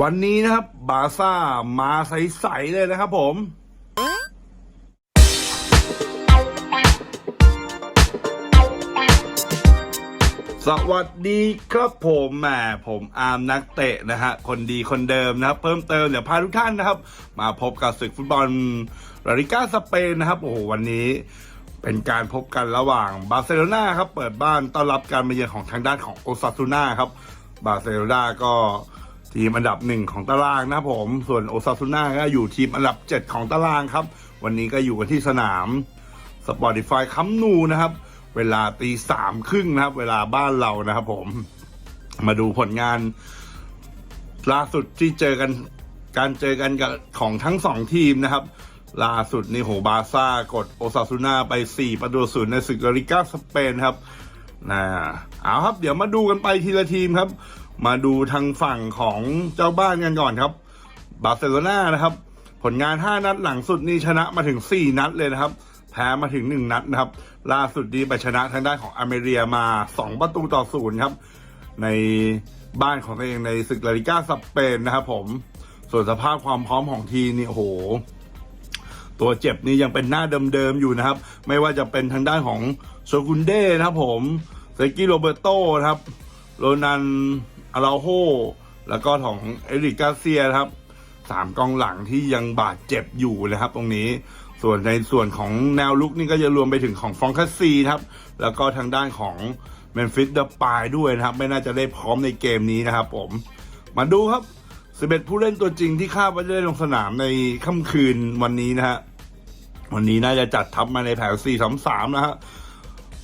วันนี้นะครับ บาซ่ามาใสๆเลยนะครับผมสวัสดีครับผมแหมผมอาร์มนักเตะนะฮะคนดีคนเดิมนะครับ เพิ่มเติมเดี๋ยวพาทุกท่านนะครับ มาพบกับศึกฟุตบอลลาลิก้าสเปนนะครับ โอ้โหวันนี้เป็นการพบกันระหว่างบาร์เซโลนาครับ เปิดบ้านต้อนรับการมาเยือนของทางด้านของโอซาซูนาครับ บาร์เซโลนาก็ ทีมอันดับหนึ่งของตารางนะครับผม ส่วนโอซาซูน่าก็อยู่ทีมอันดับ7ของตารางครับ วันนี้ก็อยู่กันที่สนาม Spotify คัมนูนะครับ เวลาตีสามครึ่งนะครับ เวลาบ้านเรานะครับผม มาดูผลงาน ล่าสุดที่เจอกันการเจอกันกับของทั้งสองทีมนะครับ ล่าสุดนี่โหบาซ่ากดโอซาซูน่าไป 4 ประตูศูนย์ในศึกลาลิก้าสเปนครับนะเอาครับ เดี๋ยวมาดูกันไปทีละทีมครับ มาดูทางฝั่งของเจ้าบ้านกันก่อนครับ บาร์เซโลนานะครับ ผลงาน 5 นัดหลังสุดนี่ชนะมาถึง 4 นัดเลยนะครับ แพ้มาถึง 1 นัดนะครับ ล่าสุดนี้ไปชนะทางด้านของอเมเรียมา 2 ประตูต่อศูนย์ครับ ในบ้านของตัวเองในศึกลาลิก้าสเปนนะครับผม ส่วนสภาพความพร้อมของทีนี่โอ้โห ตัวเจ็บนี่ยังเป็นหน้าเดิมๆอยู่นะครับ ไม่ว่าจะเป็นทางด้านของโชกุนเด้นะครับผมเซกิโรเบโตนะครับโรนัน อาราโฮแล้วก็ของเอริกกาเซียครับสามกองหลังที่ยังบาดเจ็บอยู่นะครับ ตรงนี้ส่วนในส่วนของแนวลุกนี่ก็จะรวมไปถึงของฟองคัสซีครับ แล้วก็ทางด้านของเมนฟิสเดอะปายด้วยนะครับ ไม่น่าจะได้พร้อมในเกมนี้นะครับผม มาดูครับ11ผู้เล่นตัวจริงที่คาดว่าจะได้ลงสนามในค่ำคืนวันนี้นะฮะวันนี้น่าจะจัดทัพมาในแผน4 3 3นะฮะ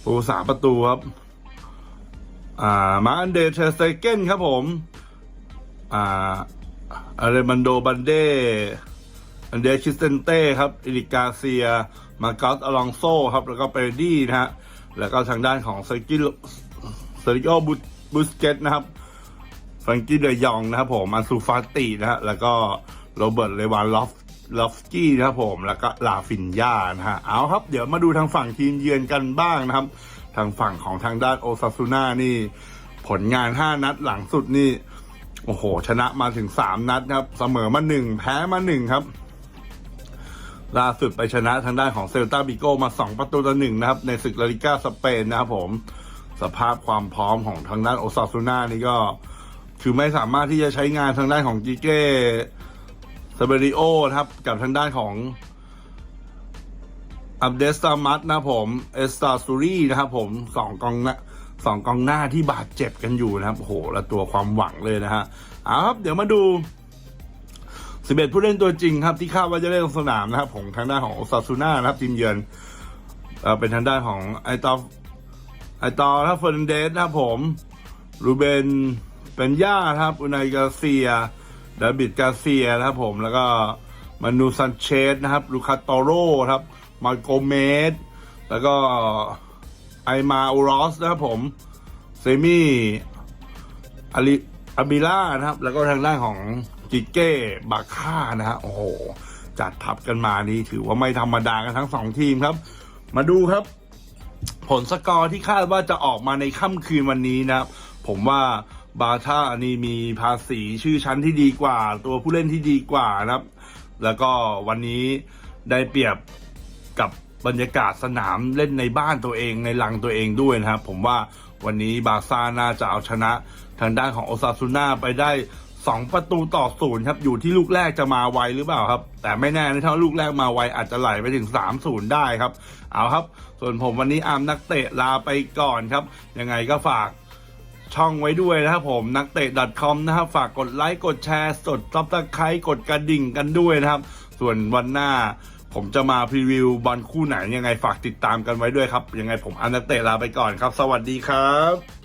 ผู้สามประตูครับ อ่ามาอันเดเทสเตเกนครับผม อ่าอาเรมันโดบันเดอันเดชิสเตนเต้ครับอิริกาเซีย มาเกาสอลองโซครับ แล้วก็เปรดี้นะฮะ แล้วก็ทางด้านของเซอร์กิโลเซอร์กิโอบุสเกตนะครับฟรังกี้เดยองนะครับผมอันซูฟาตินะฮะ แล้วก็โรเบิร์ตเลวานลอฟลอฟสกี้นะครับผม แล้วก็ลาฟินยานะฮะ เอาครับ เดี๋ยวมาดูทางฝั่งทีมเยือนกันบ้างนะครับ ทางฝั่งของทางด้านโอซาซูน่านี่ ผลงาน 5 นัดหลังสุดนี่ โอ้โห ชนะมาถึง 3 นัดครับ เสมอมา1แพ้มา1ครับ ล่าสุดไปชนะทางด้านของเซลตาบิโกมา 2 ประตูต่อหนึ่งนะครับ ในศึกลาลิก้าสเปนนะครับผม สภาพความพร้อมของทางด้านโอซาซูน่านี่ก็ คือไม่สามารถที่จะใช้งานทางด้านของกิเก้ซาเบริโอนะครับกับทางด้านของ อับเดสตามัตนะผมเอสตาซูรีนะครับผมสองกองหน้าสองกองหน้าที่บาดเจ็บกันอยู่นะครับโหและตัวความหวังเลยนะฮะเอาครับเดี๋ยวมาดู11ผู้เล่นตัวจริงครับที่คาดว่าจะได้ลงสนามนะครับของทางด้านของโอซาซูน่านะครับทีมเยือนเป็นทางด้านของไอตอไอตอนะครับเฟอร์นเดสนะครับผมรูเบนเป็นย่าครับอุนายกาเซียดาบิดกาเซียนะครับผมแล้วก็มานูซันเชสนะครับลูคาโตโรครับ มาโกเมสแล้วก็ไอมาอูรอสนะครับผม เซมี่อาริอาบิล่านะครับ แล้วก็ทางด้านของกิเก้บาค่านะฮะโอ้โห จัดทับกันมานี่ถือว่าไม่ธรรมดากันทั้งสองทีมครับ มาดูครับ ผลสกอร์ที่คาดว่าจะออกมาในค่ำคืนวันนี้นะครับ ผมว่าบาท่านี่มีภาษีชื่อชั้นที่ดีกว่า ตัวผู้เล่นที่ดีกว่านะครับ แล้วก็วันนี้ได้เปรียบ กับบรรยากาศสนามเล่นในบ้านตัวเองในลังตัวเองด้วยนะครับผมว่าวันนี้บาซ่าน่าจะเอาชนะทางด้านของโอซาซูน่าไปได้ 2 ประตูต่อศูนย์ครับอยู่ที่ลูกแรกจะมาไวหรือเปล่าครับ แต่ไม่แน่นะถ้าลูกแรกมาไวอาจจะไหลไปถึง 3-0 ได้ครับ เอาครับ ส่วนผมวันนี้อาร์มนักเตะลาไปก่อนครับ ยังไงก็ฝากช่องไว้ด้วยนะครับผมนักเตะ .com นะครับฝากกดไลค์กดแชร์สดซับสไครต์กดกระดิ่งกันด้วยนะครับ ส่วนวันหน้า ผมจะมาพรีวิวบอลคู่ไหนยังไงฝากติดตามกันไว้ด้วยครับ ยังไงผมอันนักเตะลาไปก่อนครับ สวัสดีครับ